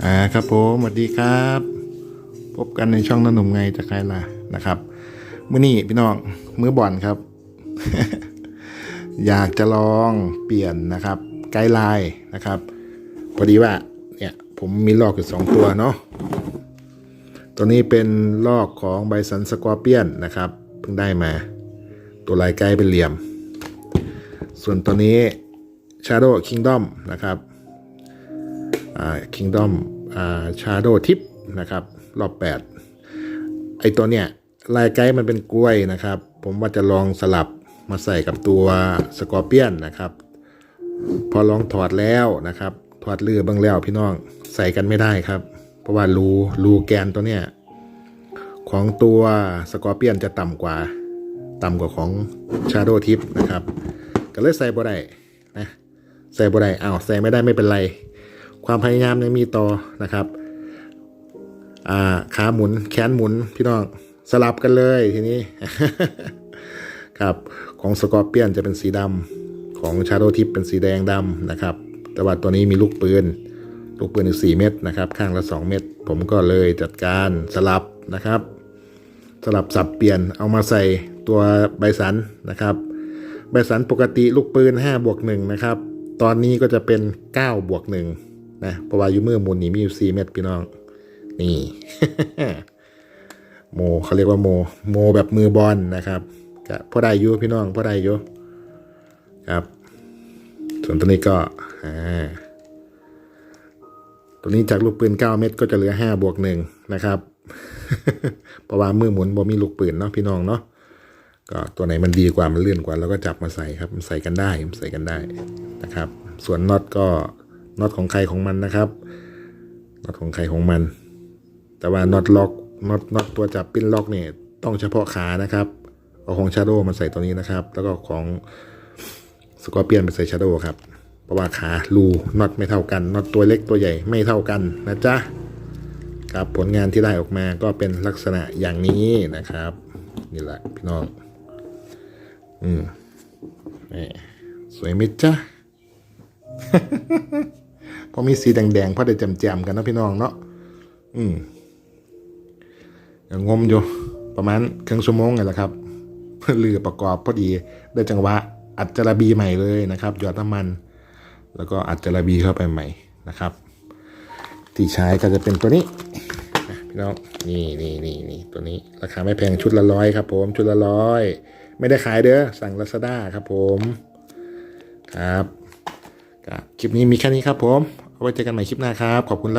อ่าครับผมสวัสดีครับ พบกันในช่องนหนุ่มไงจะใครล่ะนะครับมื้อนี้พี่น้องมื้อบ่อนครับ อยากจะลองเปลี่ยนนะครับ ไกด์ไลน์นะครับ พอดีว่าเนี่ยผมมีลอกอยู่สองตัวเนาะตัวนี้เป็นลอกของไบสันสกอร์เปียนนะครับเพิ่งได้มา ตัวลายไกด์เป็นเหลี่ยม ส่วนตัวนี้ Shadow Kingdom นะครับ อ่า Kingdom อ่า Shadow Tip นะครับ รอบ 8 ไอตัวเนี้ยลายไกด์มันเป็นกล้วยนะครับ ผมว่าจะลองสลับมาใส่กับตัวสกอร์เปียนนะครับ พอลองถอดแล้วนะครับ ถอดเลือบ้างแล้วพี่น้องใส่กันไม่ได้ครับ เพราะว่ารูรูแกนตัวเนี้ยของตัวสกอร์เปียนจะต่ำกว่า ต่ำกว่าของ Shadow Tip นะครับ ก็เลยใส่บ่ได้นะใส่บ่ได้อ้าวใส่ไม่ได้ไม่เป็นไร ความพยายามยังมีต่อนะครับาขาหมุนแขนหมุนพี่น้องสลับกันเลยทีนี้ ครับของสกอร์เปียนจะเป็นสีดำของชาโดทิปเป็นสีแดงดำนะครับ แต่ว่าตัวนี้มีลูกปืน ลูกปืนอีก4เม็ดนะครับ ข้างละ 2 เม็ดผมก็เลยจัดการสลับนะครับ สลับสับเปลี่ยนเอามาใส่ตัวใบสันนะครับใบสันปกติลูกปืน5บวก1นะครับ ตอนนี้ก็จะเป็น9บวก1 นะเพราะว่าอยูมือหมุนนี่มีอยู่4เม็ดพี่น้อง นี่โมเขาเรียกว่าโม โมแบบมือบอลนะครับก็พอได้อยู่พี่น้องพอได้อยู่ครับ ส่วนตัวนี้ก็อ่าตัวนี้จากลูกปืน9เม็ดก็จะเหลือ5บวก1นะครับเพราะว่ามือหมุนบ่มีลูกปืนเนาะพี่น้องเนาะก็ตัวไหนมันดีกว่ามันเลื่อนกว่าเราก็จับมาใส่ครับมันใส่กันได้มันใส่กันได้นะครับ ส่วนน็อตก็ น็อตของใครของมันนะครับน็อตของใครของมัน แต่ว่าน็อตล็อกน็อตน็อตตัวจับปิ้นล็อกเนี่ยต้องเฉพาะขานะครับเอาของชาโดว์มาใส่ตัวนี้นะครับ แล้วก็ของสกอร์เปียนไปใส่ชาโดว์ครับเพราะว่าขารูน็อตไม่เท่ากันน็อตตัวเล็กตัวใหญ่ไม่เท่ากันนะจ๊ะครับผลงานที่ได้ออกมาก็เป็นลักษณะอย่างนี้นะครับนี่แหละพี่น้องอืมนี่สวยไหมจ๊ะ พอมีสีแดงๆพอได้แจมๆกันนะพี่น้องเนาะอืมยังงมอยู่ประมาณครึ่งชั่วโมงไงแหละครับเรือประกอบพอดีได้จังหวะอัดจระบีใหม่เลยนะครับหยอดน้ำมัน แล้วก็อัดจระบีเข้าไปใหม่นะครับ ที่ใช้ก็จะเป็นตัวนี้พี่น้องนี่นี่นี่นี่ตัวนี้ราคาไม่แพงชุดละร้อยครับผมชุดละร้อยไม่ได้ขายเด้อสั่งลาซาด้าครับผมครับ คลิปนี้มีแค่นี้ครับผม เอาไว้เจอกันใหม่คลิปหน้าครับ ขอบคุณ